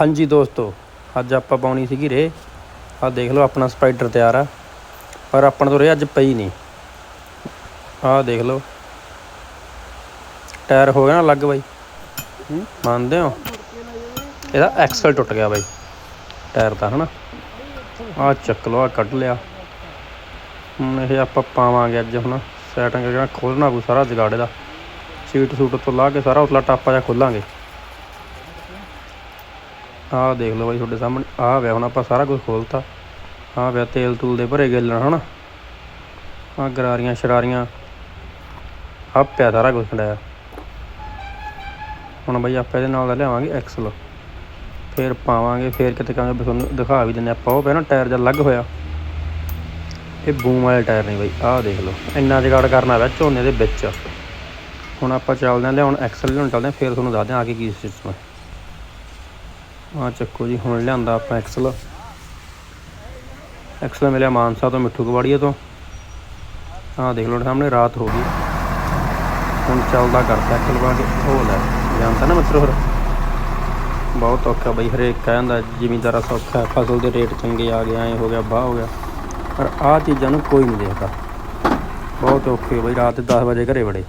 ਹਾਂਜੀ ਦੋਸਤੋ, ਅੱਜ ਆਪਾਂ ਪਾਉਣੀ ਸੀਗੀ ਰੇ। ਆਹ ਦੇਖ ਲਓ, ਆਪਣਾ ਸਪਾਈਡਰ ਤਿਆਰ ਆ। ਪਰ ਆਪਣ ਤੋਂ ਰੇ ਅੱਜ ਪਈ ਨਹੀਂ। ਆਹ ਦੇਖ ਲਓ। ਟਾਇਰ ਹੋ ਗਿਆ ਨਾ ਲੱਗ ਬਾਈ। ਮੰਨਦੇ ਹੋ? ਇਹਦਾ ਐਕਸਲ ਟੁੱਟ ਗਿਆ ਬਾਈ। ਟਾਇਰ ਦਾ ਹਨਾ? ਆਹ ਚੱਕ ਲਓ, ਆਹ ਕੱਢ ਲਿਆ। ਹੁਣ ਇਹ ਆਪਾਂ ਪਾਵਾਂਗੇ ਅੱਜ ਹੁਣ ਸੈਟਿੰਗ ਕਰਕੇ ਖੋਲਣਾ ਕੋਈ ਸਾਰਾ ਜਗਾੜੇ ਦਾ ਸੀਟ ਸੂਟ ਤੋਂ ਲਾ ਕੇ ਸਾਰਾ ਉਤਲਾ ਟਾਪਾ ਜਿਹਾ ਖੋਲਾਂਗੇ। ਆਹ ਦੇਖ ਲਓ ਬਾਈ ਤੁਹਾਡੇ ਸਾਹਮਣੇ, ਆਹ ਪਿਆ ਹੁਣ ਆਪਾਂ ਸਾਰਾ ਕੁਝ ਖੋਲਤਾ। ਆਹ ਪਿਆ ਤੇਲ ਤੂਲ ਦੇ ਭਰੇ ਗੇਲਣ ਹਨਾ? ਆਹ ਗਰਾਰੀਆਂ, ਸ਼ਰਾਰੀਆਂ, ਆਹ ਪਿਆ ਸਾਰਾ ਕੁਝ ਖੜਾਇਆ ਹੁਣ ਬਾਈ ਆਪਾਂ ਇਹਦੇ ਨਾਲ ਦਾ ਲਿਆਵਾਂਗੇ ਐਕਸਲ ਫੇਰ ਪਾਵਾਂਗੇ, ਫੇਰ ਕਿਤੇ ਕਹਾਂਗੇ ਤੁਹਾਨੂੰ ਦਿਖਾ ਵੀ ਦਿੰਨੇ ਆਪਾਂ। ਉਹ ਪਿਆ ਨਾ ਟਾਇਰ ਜਿਹਾ ਲੱਗ ਹੋਇਆ। ਇਹ ਬੂਮ ਵਾਲੇ ਟਾਇਰ ਨਹੀਂ ਬਾਈ, ਆਹ ਦੇਖ ਲਓ। ਇੰਨਾ ਜਗਾੜ ਕਰਨਾ ਵਾ ਝੋਨੇ ਦੇ ਵਿੱਚ। ਹੁਣ ਆਪਾਂ ਚੱਲਦੇ ਹਾਂ, ਲਿਆਉਣ ਐਕਸਲ ਲਿਆਉਣ ਚੱਲਦੇ ਹਾਂ, ਫੇਰ ਤੁਹਾਨੂੰ ਦੱਸਦੇ ਹਾਂ ਆ ਕੇ ਕੀ ਸਿਸਟਮ ਹੈ। ਆ ਚੱਕੋ ਜੀ, ਹੁਣ ਲਿਆਂਦਾ ਆਪਾਂ ਐਕਸਲ ਐਕਸਲ ਮਿਲਿਆ ਮਾਨਸਾ ਤੋਂ, ਮਿੱਠੂ ਕਵਾੜੀਏ ਤੋਂ। ਆਹ ਦੇਖ ਲਓ ਸਾਹਮਣੇ, ਰਾਤ ਹੋ ਗਈ। ਹੁਣ ਚੱਲਦਾ ਕਰਦਾ ਐਕਸਲ ਪਾ ਕੇ। ਉਹ ਲੈ, ਜਾਣਦਾ ਨਾ ਮਿੱਤਰੋ ਹੋਰ ਬਹੁਤ ਔਖਾ ਬਈ, ਹਰੇਕ ਕਹਿੰਦਾ ਜ਼ਿਮੀਂਦਾਰਾ ਸੌਖਾ, ਫਸਲ ਦੇ ਰੇਟ ਚੰਗੇ ਆ ਗਏ, ਐ ਹੋ ਗਿਆ ਬਾਹ ਹੋ ਗਿਆ। ਪਰ ਆਹ ਚੀਜ਼ਾਂ ਨੂੰ ਕੋਈ ਨਹੀਂ ਦੇਖਦਾ। ਬਹੁਤ ਔਖੇ ਬਈ, ਰਾਤ ਦੇ 10 ਵਜੇ ਘਰੇ ਵੜੇ।